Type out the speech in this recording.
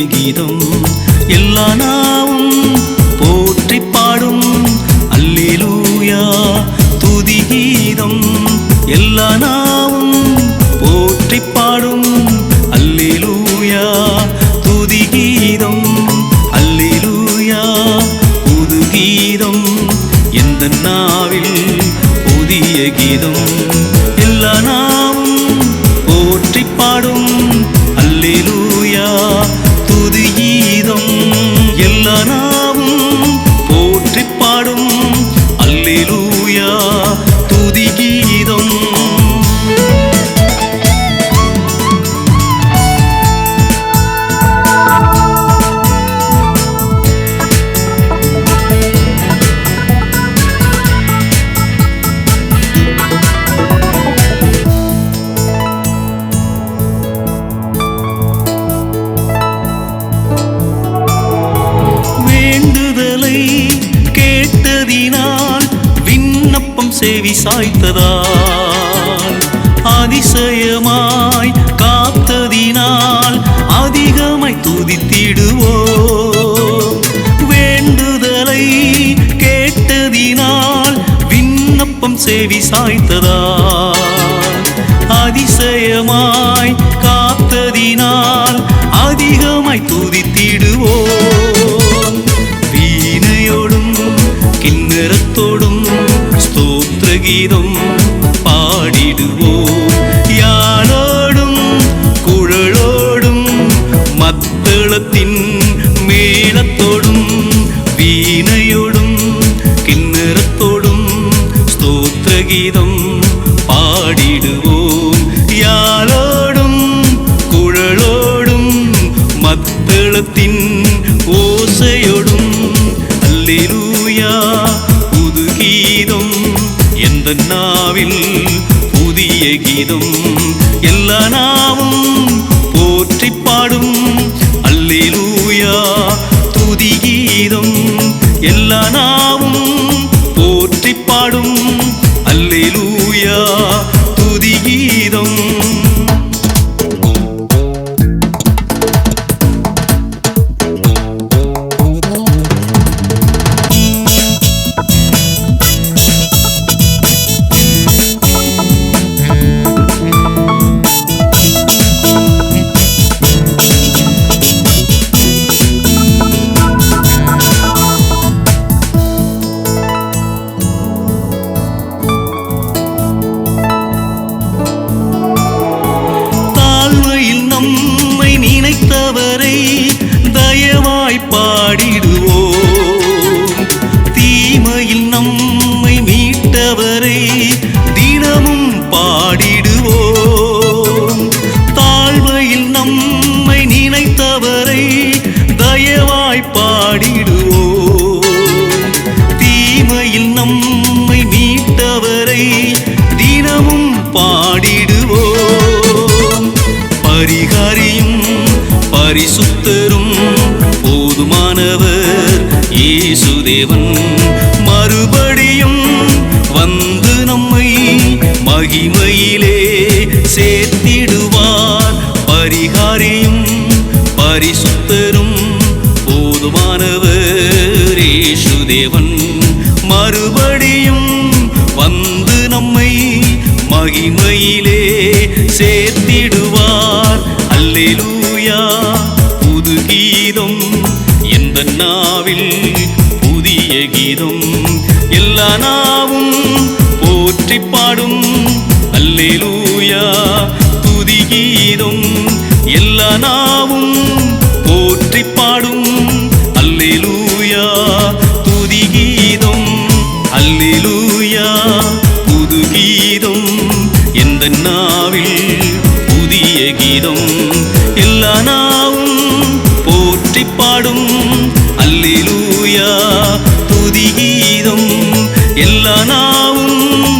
சிநேகிதம் எல்லா நாவும் போற்றி பாடும். அல்லேலூயா துதிகீதம் எல்லா நாவும் போற்றி பாடும். அல்லேலூயா துதிகீதம் அல்லேலூயா புதுகீதம் எந்த நாவில் புதிய கீதம். எல்லா நாவும் போற்றி பாடும். அல்லேலூயா சாய்த்ததால் அதிசயமாய் காத்ததினால் அதிகமாய் துதித்திடுவோ வேண்டுதலை கேட்டதினால் விண்ணப்பம் செவி சாய்த்ததால் அதிசயமாய் காத்ததினால் அதிகமாய் துதித்திடுவோம். ഗീതം പാടിടുവോ? യാളോടും കുഴലോടും മത്തളത്തിൻ മേളത്തോടും വീണയോടും കിണ്ണറത്തോടും സ്തോത്രഗീതം പാടിടുവോ? യാളോടും കുഴലോടും മത്തളത്തിൻ ഓസയോടും எந்த நாவில் புதிய கீதம் எல்லா நாவும் இயேசுதேவன் மறுபடியும் வந்து நம்மை மகிமையிலே சேர்த்திடுவார். பரிகாரியும் பரிசுத்தரும் போதுமானவர். இயேசுதேவன் மறுபடியும் வந்து நம்மை மகிமையிலே சேர்த்திடுவார் அல்லேலூயா புது கீதம் எந்த நாவில் புதிய எல்லா நாவும் போற்றி பாடும். அல்லேலூயா துதி கீதம் எல்லா நாவும் போற்றி பாடும். அல்லேலூயா துதி கீதம் அல்லேலூயா புது கீதம் எந்த நாவில் புதிய கீதம் எல்லா நாவும் போற்றி பாடும். எல்லா நாவும்